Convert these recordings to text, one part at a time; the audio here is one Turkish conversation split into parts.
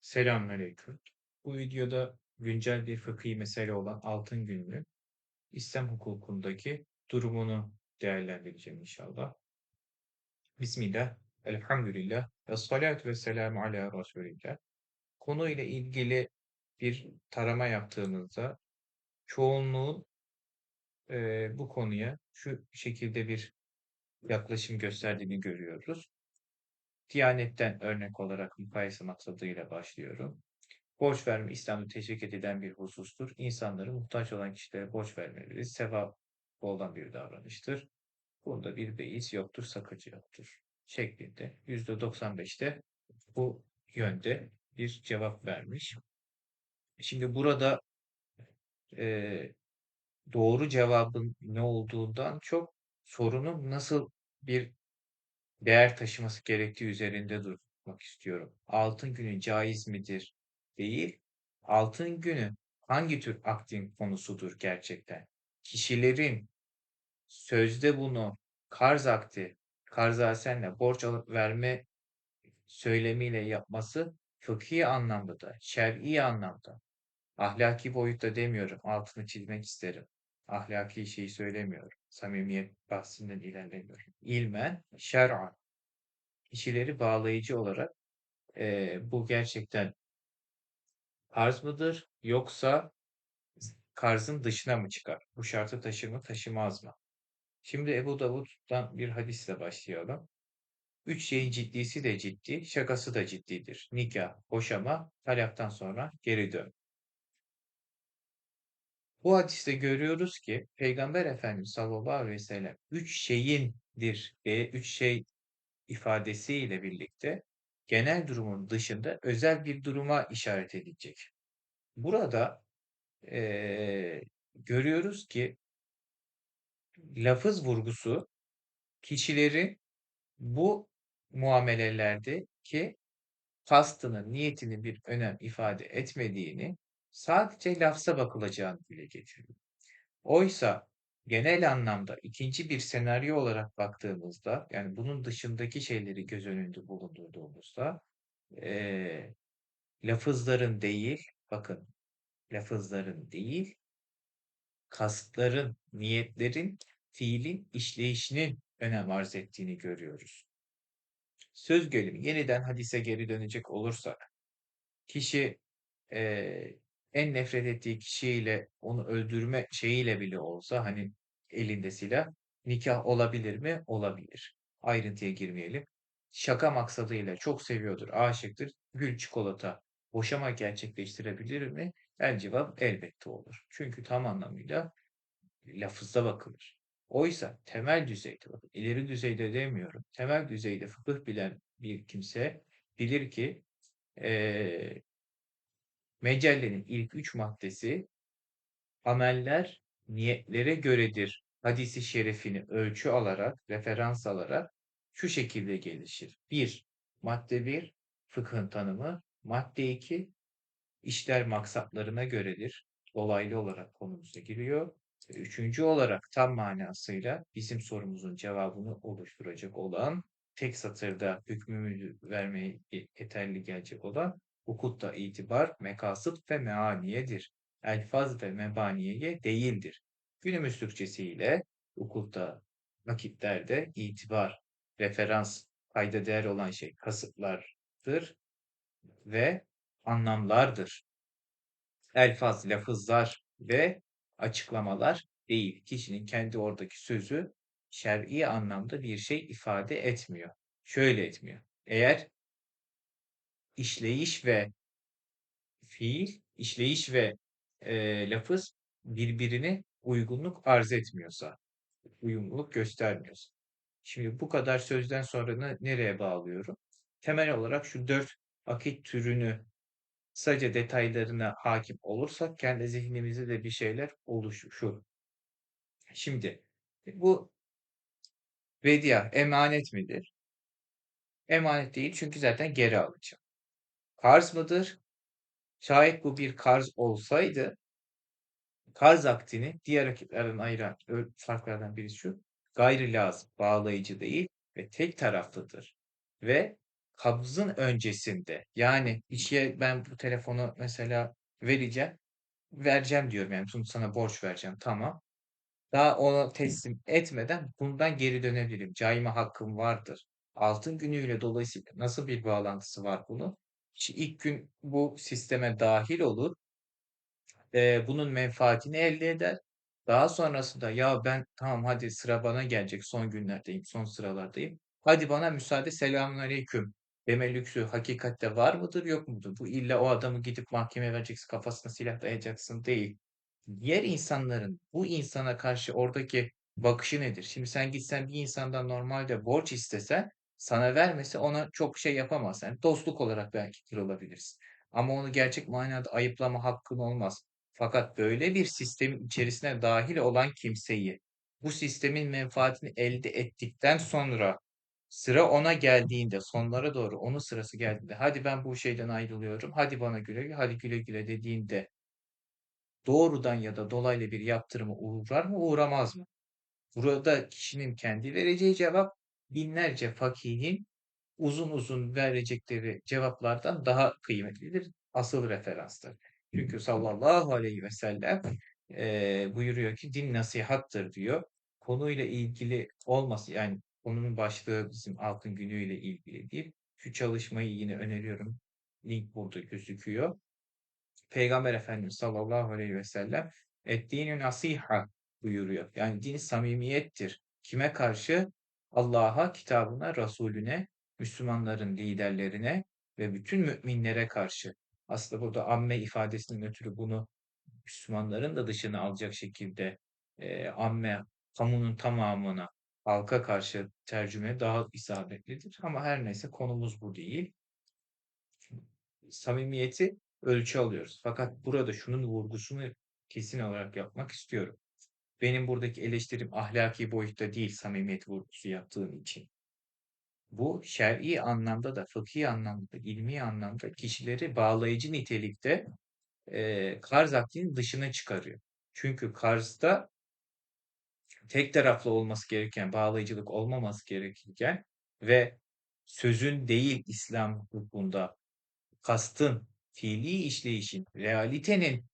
Selamünaleyküm. Bu videoda güncel bir fıkhi mesele olan altın gününün İslam hukukundaki durumunu değerlendireceğim inşallah. Bismillah, elhamdülillah, ve salatu ve selamu ala Resulillah. Konuyla ilgili bir tarama yaptığımızda çoğunluğun e, bu konuya şu şekilde bir yaklaşım gösterdiğini görüyoruz. Diyanetten örnek olarak mukayese maksadıyla başlıyorum. Borç verme İslam'da teşvik edilen bir husustur. İnsanların muhtaç olan kişilere borç vermeleri sevap olan bir davranıştır. Bunda bir beis yoktur, sakıcı yoktur. Şeklinde %95'te bu yönde bir cevap vermiş. Şimdi burada e, doğru cevabın ne olduğundan çok sorunun nasıl bir değer taşıması gerektiği üzerinde durmak istiyorum. Altın günü caiz midir? Değil. Altın günü hangi tür aktin konusudur gerçekten? Kişilerin sözde bunu karz akti, karzasenle borç alıp verme söylemiyle yapması fıkhi anlamda da, şer'i anlamda, ahlaki boyutta demiyorum, altını çizmek isterim. Ahlaki şeyi söylemiyorum. Samimiyet bahsinden ilerlemiyorum. İlmen, şer'an kişileri bağlayıcı olarak e, bu gerçekten karz mıdır yoksa karzın dışına mı çıkar? Bu şartı taşır mı taşımaz mı? Şimdi Ebu Davud'dan bir hadisle başlayalım. Üç şeyin ciddisi de ciddi, şakası da ciddidir. Nikah, boşama, talaktan sonra geri dön. Bu hadiste görüyoruz ki Peygamber Efendimiz sallallahu aleyhi ve sellem üç şeyindir ve üç şey ifadesiyle birlikte genel durumun dışında özel bir duruma işaret edilecek. Burada e, görüyoruz ki lafız vurgusu kişileri bu muamelelerde ki kastının, niyetinin bir önem ifade etmediğini sadece lafza bakılacağını dile getiriyor. Oysa genel anlamda ikinci bir senaryo olarak baktığımızda yani bunun dışındaki şeyleri göz önünde bulundurduğumuzda e, lafızların değil bakın lafızların değil kasıtların, niyetlerin, fiilin işleyişinin önem arz ettiğini görüyoruz. Söz gelimi yeniden hadise geri dönecek olursak kişi e, en nefret ettiği kişiyle onu öldürme şeyiyle bile olsa hani elinde silah nikah olabilir mi? Olabilir. Ayrıntıya girmeyelim. Şaka maksadıyla çok seviyordur, aşıktır. Gül çikolata boşama gerçekleştirebilir mi? El cevap elbette olur. Çünkü tam anlamıyla lafızda bakılır. Oysa temel düzeyde, bakın ileri düzeyde demiyorum, temel düzeyde fıkıh bilen bir kimse bilir ki e, Mecellenin ilk üç maddesi ameller niyetlere göredir hadisi şerefini ölçü alarak, referans alarak şu şekilde gelişir. 1. Madde 1 fıkhın tanımı. Madde 2 işler maksatlarına göredir. Dolaylı olarak konumuza giriyor. Üçüncü olarak tam manasıyla bizim sorumuzun cevabını oluşturacak olan tek satırda hükmümüzü vermeye yeterli gelecek olan hukukta itibar, mekasıt ve meaniyedir. Elfaz ve mebaniyeye değildir. Günümüz Türkçesiyle hukukta vakitlerde itibar, referans, kayda değer olan şey kasıtlardır ve anlamlardır. Elfaz, lafızlar ve açıklamalar değil. Kişinin kendi oradaki sözü şer'i anlamda bir şey ifade etmiyor. Şöyle etmiyor. Eğer işleyiş ve fiil, işleyiş ve e, lafız birbirine uygunluk arz etmiyorsa, uyumluluk göstermiyorsa. Şimdi bu kadar sözden sonra nereye bağlıyorum? Temel olarak şu dört akit türünü sadece detaylarına hakim olursak kendi zihnimizde de bir şeyler oluşur. Şimdi bu vedia emanet midir? Emanet değil çünkü zaten geri alacağım. Karz mıdır? Şayet bu bir karz olsaydı karz aktini diğer rakiplerden ayıran farklardan birisi şu. Gayri lazım, bağlayıcı değil ve tek taraflıdır. Ve kabzın öncesinde yani kişiye ben bu telefonu mesela vereceğim, vereceğim diyorum yani bunu sana borç vereceğim tamam. Daha onu teslim etmeden bundan geri dönebilirim. Cayma hakkım vardır. Altın günüyle dolayısıyla nasıl bir bağlantısı var bunun? İşte ilk gün bu sisteme dahil olur Eee, bunun menfaatini elde eder. Daha sonrasında ya ben tamam hadi sıra bana gelecek son günlerdeyim, son sıralardayım. Hadi bana müsaade selamünaleyküm deme lüksü hakikatte var mıdır yok mudur? Bu illa o adamı gidip mahkemeye vereceksin, kafasına silah dayayacaksın değil. Diğer insanların bu insana karşı oradaki bakışı nedir? Şimdi sen gitsen bir insandan normalde borç istesen sana vermese ona çok şey yapamazsın. Yani dostluk olarak belki kırılabilirsin. Ama onu gerçek manada ayıplama hakkın olmaz. Fakat böyle bir sistemin içerisine dahil olan kimseyi bu sistemin menfaatini elde ettikten sonra sıra ona geldiğinde sonlara doğru onun sırası geldiğinde hadi ben bu şeyden ayrılıyorum hadi bana güle güle hadi güle güle dediğinde doğrudan ya da dolaylı bir yaptırıma uğrar mı uğramaz mı? Burada kişinin kendi vereceği cevap binlerce fakihin uzun uzun verecekleri cevaplardan daha kıymetlidir. Asıl referanstır. Çünkü sallallahu aleyhi ve sellem eee, buyuruyor ki din nasihattır diyor. Konuyla ilgili olması yani konunun başlığı bizim altın günüyle ilgili değil. Şu çalışmayı yine öneriyorum. Link burada gözüküyor. Peygamber Efendimiz sallallahu aleyhi ve sellem ettiğinin nasiha buyuruyor. Yani din samimiyettir. Kime karşı? Allah'a, kitabına, Resulüne, Müslümanların liderlerine ve bütün müminlere karşı. Aslında burada amme ifadesinin ötürü bunu Müslümanların da dışına alacak şekilde e, amme, kamunun tamamına, halka karşı tercüme daha isabetlidir. Ama her neyse konumuz bu değil samimiyeti ölçü alıyoruz. Fakat burada şunun vurgusunu kesin olarak yapmak istiyorum. Benim buradaki eleştirim ahlaki boyutta değil samimiyet vurgusu yaptığım için. Bu şer'i anlamda da, fıkhi anlamda da, ilmi anlamda kişileri bağlayıcı nitelikte e, karz akdinin dışına çıkarıyor. Çünkü karzda tek taraflı olması gereken, bağlayıcılık olmaması gerekirken ve sözün değil İslam hukukunda kastın, fiili işleyişin, realitenin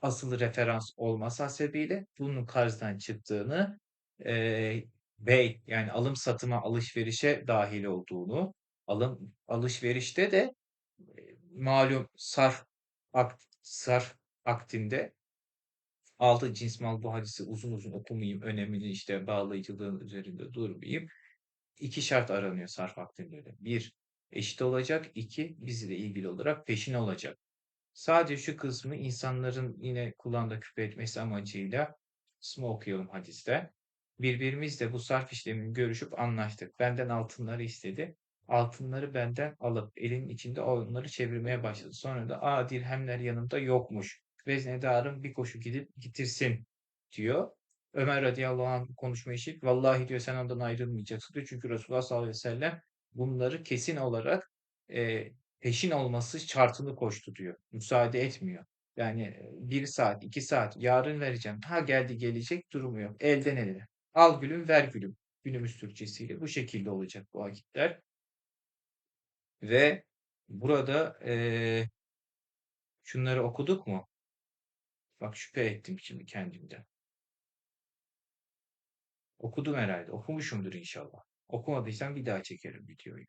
asıl referans olması hasebiyle bunun karzdan çıktığını e, bey yani alım satıma alışverişe dahil olduğunu alım alışverişte de e, malum sarf akt, sarf aktinde altı cins mal bu hadisi uzun uzun okumayayım önemli işte bağlayıcılığın üzerinde durmayayım. İki şart aranıyor sarf aktinde de. Bir, eşit olacak. iki bizle ilgili olarak peşin olacak. Sadece şu kısmı insanların yine kulağında küpe etmesi amacıyla kısmı okuyalım hadiste. Birbirimizle bu sarf işlemini görüşüp anlaştık. Benden altınları istedi. Altınları benden alıp elinin içinde onları çevirmeye başladı. Sonra da aa dirhemler yanımda yokmuş. Veznedarım bir koşu gidip getirsin diyor. Ömer radıyallahu anh bu konuşmayı işit. Vallahi diyor sen ondan ayrılmayacaksın diyor. Çünkü Resulullah sallallahu aleyhi ve sellem bunları kesin olarak e, peşin olması şartını koştu diyor. Müsaade etmiyor. Yani bir saat, iki saat, yarın vereceğim. Ha geldi gelecek durumu yok. Elden ele. Al gülüm ver gülüm. Günümüz Türkçesiyle bu şekilde olacak bu vakitler. Ve burada e, şunları okuduk mu? Bak şüphe ettim şimdi kendimden. Okudum herhalde. Okumuşumdur inşallah. Okumadıysam bir daha çekerim videoyu.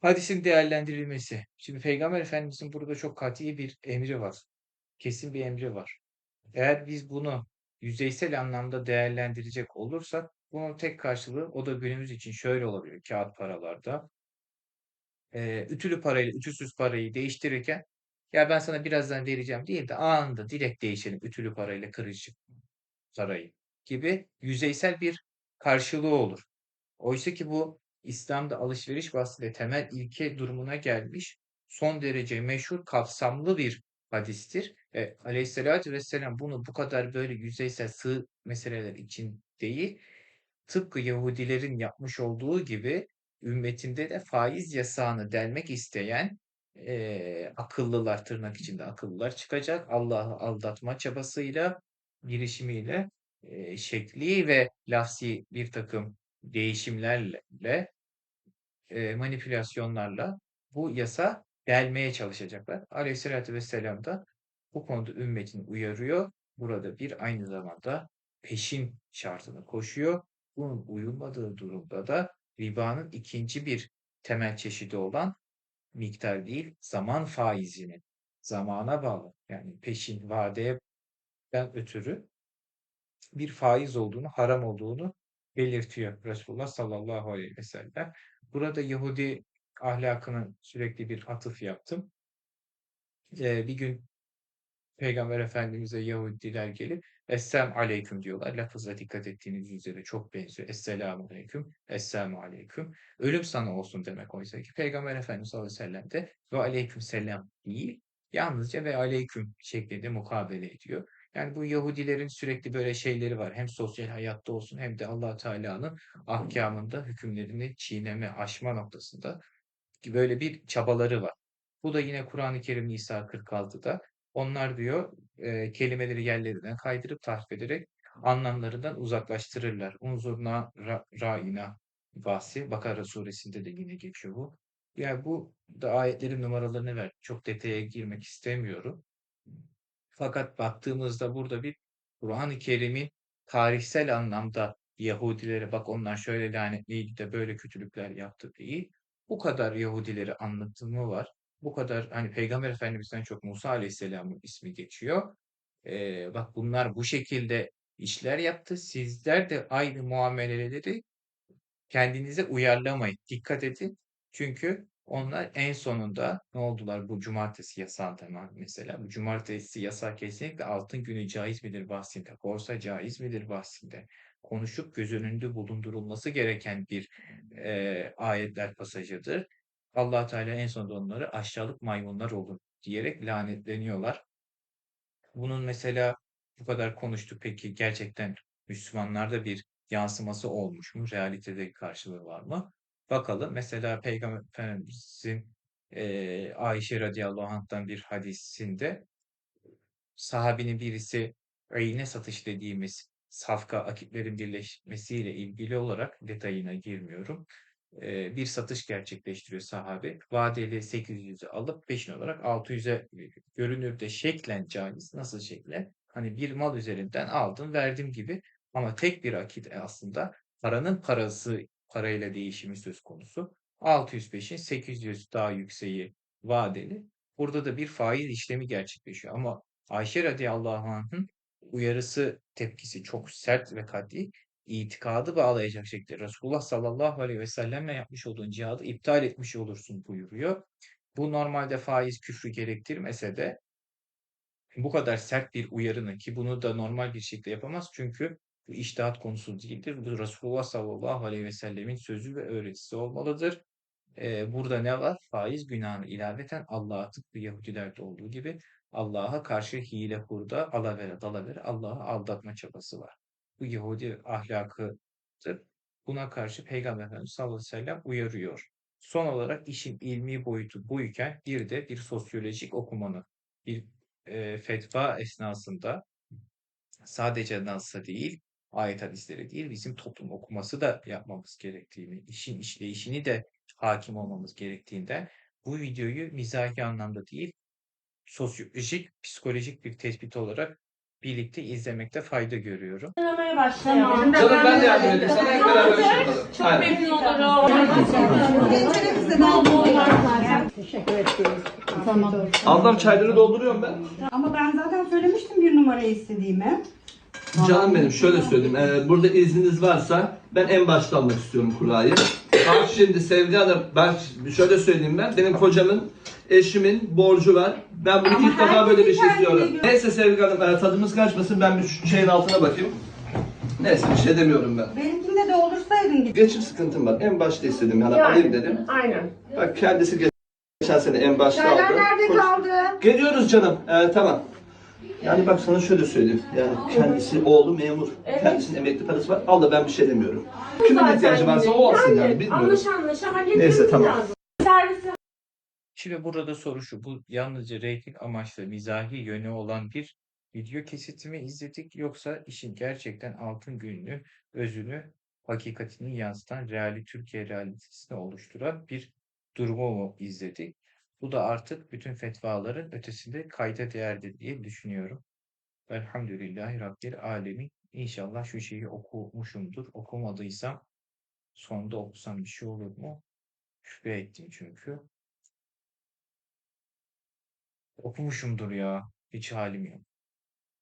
Hadisin değerlendirilmesi. Şimdi Peygamber Efendimizin burada çok kat'i bir emri var. Kesin bir emri var. Eğer biz bunu yüzeysel anlamda değerlendirecek olursak bunun tek karşılığı o da günümüz için şöyle olabilir kağıt paralarda. Ee, ütülü parayla ütüsüz parayı değiştirirken ya ben sana birazdan vereceğim değil de anında direkt değişelim ütülü parayla kırıcı parayı gibi yüzeysel bir karşılığı olur. Oysa ki bu İslam'da alışveriş bahsiyle temel ilke durumuna gelmiş son derece meşhur kapsamlı bir hadistir. E, Aleyhisselatü Vesselam bunu bu kadar böyle yüzeysel sığ meseleler için değil, tıpkı Yahudilerin yapmış olduğu gibi ümmetinde de faiz yasağını delmek isteyen e, akıllılar tırnak içinde akıllılar çıkacak. Allah'ı aldatma çabasıyla, girişimiyle e, şekli ve lafsi bir takım değişimlerle eee, manipülasyonlarla bu yasa delmeye çalışacaklar. Aleyhisselatü vesselam da bu konuda ümmetini uyarıyor. Burada bir aynı zamanda peşin şartını koşuyor. Bunun uyulmadığı durumda da ribanın ikinci bir temel çeşidi olan miktar değil, zaman faizini zamana bağlı yani peşin vadeden ötürü bir faiz olduğunu, haram olduğunu belirtiyor Resulullah sallallahu aleyhi ve sellem. Burada Yahudi ahlakına sürekli bir atıf yaptım. Eee, bir gün Peygamber Efendimiz'e Yahudiler gelip Essem aleyküm diyorlar. Lafıza dikkat ettiğiniz üzere çok benziyor. Esselamu aleyküm, Esselamu aleyküm. Ölüm sana olsun demek oysa ki Peygamber Efendimiz sallallahu aleyhi ve sellem de ve aleyküm selam değil, yalnızca ve aleyküm şeklinde mukabele ediyor. Yani bu Yahudilerin sürekli böyle şeyleri var. Hem sosyal hayatta olsun hem de Allah Teala'nın ahkamında hükümlerini çiğneme, aşma noktasında böyle bir çabaları var. Bu da yine Kur'an-ı Kerim Nisa 46'da onlar diyor eee, kelimeleri yerlerinden kaydırıp tahrif ederek anlamlarından uzaklaştırırlar. Unzurna ra, ra'ina bahsi Bakara suresinde de yine geçiyor bu. Yani bu da ayetlerin numaralarını ver. Çok detaya girmek istemiyorum. Fakat baktığımızda burada bir Kur'an-ı Kerim'in tarihsel anlamda Yahudilere bak onlar şöyle lanetliydi de böyle kötülükler yaptı değil. Bu kadar Yahudileri anlatımı var. Bu kadar hani Peygamber Efendimiz'den çok Musa Aleyhisselam'ın ismi geçiyor. Ee, bak bunlar bu şekilde işler yaptı. Sizler de aynı muameleleri kendinize uyarlamayın. Dikkat edin. Çünkü onlar en sonunda ne oldular bu cumartesi yasağı tamam mesela. Bu cumartesi yasağı kesinlikle altın günü caiz midir bahsinde, borsa caiz midir bahsinde konuşup göz önünde bulundurulması gereken bir eee, ayetler pasajıdır. Allah Teala en sonunda onları aşağılık maymunlar olun diyerek lanetleniyorlar. Bunun mesela bu kadar konuştuk. Peki gerçekten Müslümanlarda bir yansıması olmuş mu? Realitede karşılığı var mı? Bakalım. Mesela Peygamber Efendimiz'in eee Ayşe radıyallahu anh'tan bir hadisinde sahabinin birisi rehine satış dediğimiz safka akitlerin birleşmesiyle ilgili olarak detayına girmiyorum. Eee, bir satış gerçekleştiriyor sahabe. Vadeli 800'ü alıp peşin olarak 600'e görünürde şeklen caiz. Nasıl şeklen? Hani bir mal üzerinden aldım verdim gibi ama tek bir akit aslında paranın parası parayla değişimi söz konusu. 600 peşin 800 daha yükseği vadeli. Burada da bir faiz işlemi gerçekleşiyor ama Ayşe radıyallahu anh'ın uyarısı, tepkisi çok sert ve kat'i. itikadı bağlayacak şekilde Resulullah sallallahu aleyhi ve sellemle yapmış olduğun cihadı iptal etmiş olursun buyuruyor. Bu normalde faiz küfrü gerektirmese de bu kadar sert bir uyarının ki bunu da normal bir şekilde yapamaz çünkü bu içtihat konusu değildir. Bu Resulullah sallallahu aleyhi ve sellemin sözü ve öğretisi olmalıdır. Eee, burada ne var? Faiz günahını ilaveten Allah'a tıpkı Yahudilerde olduğu gibi Allah'a karşı hile hurda, alavere dalavere Allah'ı aldatma çabası var. Bu Yahudi ahlakıdır. Buna karşı Peygamber Efendimiz sallallahu aleyhi ve sellem uyarıyor. Son olarak işin ilmi boyutu buyken bir de bir sosyolojik okumanın bir eee, fetva esnasında sadece Nas'a değil, ayet hadisleri değil, bizim toplum okuması da yapmamız gerektiğini, işin işleyişini de hakim olmamız gerektiğinden bu videoyu mizahi anlamda değil, sosyolojik, psikolojik bir tespit olarak birlikte izlemekte fayda görüyorum. Oynamaya başlayalım. Canım ben de yardım edeyim. Sana hep beraber yapalım. Çok Aynen. memnun olurum. Teşekkür ederiz. Tamam. Ablam çayları dolduruyorum ben. Ama ben zaten söylemiştim bir numarayı istediğimi. Canım benim şöyle söyleyeyim. Ee, burada izniniz varsa ben en başta almak istiyorum kurayı. Bak şimdi Sevgi Hanım ben şöyle söyleyeyim ben. Benim kocamın eşimin borcu var. Ben bunu Ama ilk defa böyle bir şey istiyorum. Neyse Sevgi Hanım e, tadımız kaçmasın ben bir şu şeyin altına bakayım. Neyse bir şey demiyorum ben. Benimkinde de olursaydın git. Geçim sıkıntım var. En başta istedim yani, Yani, alayım dedim. Aynen. Bak kendisi geçen sene en başta aldı. Çaylar nerede Koş- kaldı? Geliyoruz canım. Ee, tamam. Yani bak sana şöyle söyleyeyim. Yani kendisi oğlu memur. Evet. Kendisinin emekli parası var. Al da ben bir şey demiyorum. Kimin ihtiyacı varsa o alsın yani. Bilmiyorum. Anlaşa anlaşa halletmemiz Neyse, tamam. lazım. Servisi Şimdi burada da soru şu, bu yalnızca reyting amaçlı mizahi yönü olan bir video kesiti mi izledik yoksa işin gerçekten altın gününü, özünü hakikatini yansıtan reali Türkiye realitesini oluşturan bir durumu izledik. Bu da artık bütün fetvaların ötesinde kayda değerdir diye düşünüyorum. Elhamdülillahi Rabbil Alemin. İnşallah şu şeyi okumuşumdur. Okumadıysam sonda okusam bir şey olur mu? Şüphe ettim çünkü. Okumuşumdur ya. Hiç halim yok.